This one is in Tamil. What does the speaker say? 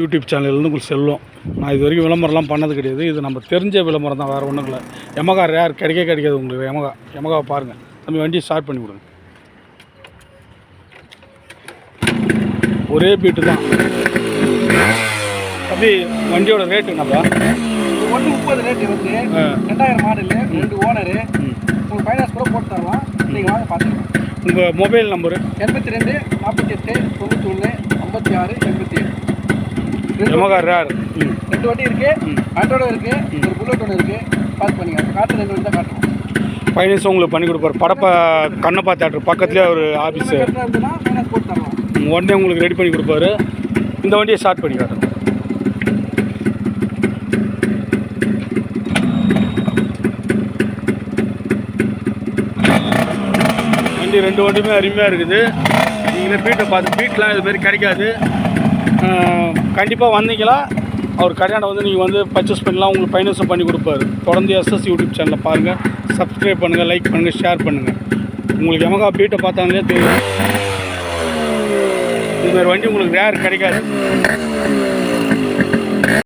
யூடியூப் சேனல்லேருந்து உங்களுக்கு செல்லும். நான் இது வரைக்கும் விளம்பரம்லாம் பண்ணது கிடையாது. இது நம்ம தெரிஞ்ச விளம்பரம் தான் வேறு ஒன்றும் இல்லை எமகா ரேர் கிடைக்க கிடைக்காது உங்களுக்கு. எமகா எமகாவை பாருங்கள் நம்ம வண்டியை ஸ்டார்ட் பண்ணி கொடுங்க. ஒரே பீட்டு தான். அப்படி வண்டியோட ரேட்டு என்னப்பா? ஒன்று முப்பது ரேட்டு வந்து. ரெண்டாயிரம் மாடலு ரெண்டு ஓனரு. உங்களுக்கு ஃபைனான்ஸ் கூட போட்டு தரலாம். நீங்கள் வாங்க பார்த்துக்கலாம் உங்கள் மொபைல் நம்பரு எண்பத்தி ரெண்டு நாற்பத்தி எட்டு தொண்ணூற்றி ஒன்று ஐம்பத்தி ஆறு எண்பத்தி ஏழு. ரெண்டு எமகா ரேர் ரெண்டு வண்டி இருக்கு. ஆண்டோட இருக்கு. ஒரு புல்லட் ஒன்று இருக்கு. பார்த்து பண்ணிக்கலாம் காட்டு ரெண்டு வண்டி தான் காட்டுறோம் ஃபைனான்ஸ் உங்களுக்கு பண்ணி கொடுப்பாரு. படப்பா கண்ணப்பா தேட்டர் பக்கத்துலேயே ஒரு ஆஃபீஸு உடனே உங்களுக்கு ரெடி பண்ணி கொடுப்பாரு. இந்த வண்டியை ஸ்டார்ட் பண்ணி காட்டுங்க. வண்டி ரெண்டு வண்டியுமே அருமையாக இருக்குது. நீங்களே பீட்டை பார்த்து பீட்லாம் இது மாதிரி கிடைக்காது. கண்டிப்பாக வந்தீங்களா? அவர் கடையாண்ட வந்து நீங்கள் வந்து பர்ச்சேஸ் பண்ணலாம் உங்களுக்கு ஃபைனான்ஸும் பண்ணி கொடுப்பாரு. தொடர்ந்து எஸ்எஸ் யூடியூப் சேனலில் பாருங்கள் சப்ஸ்கிரைப் பண்ணுங்கள் லைக் பண்ணுங்கள் ஷேர் பண்ணுங்கள் உங்களுக்கு எமகா பீட்டை பார்த்தாங்களே தெரியும். இதுமாதிரி வண்டி உங்களுக்கு ரேர் கிடைக்காது.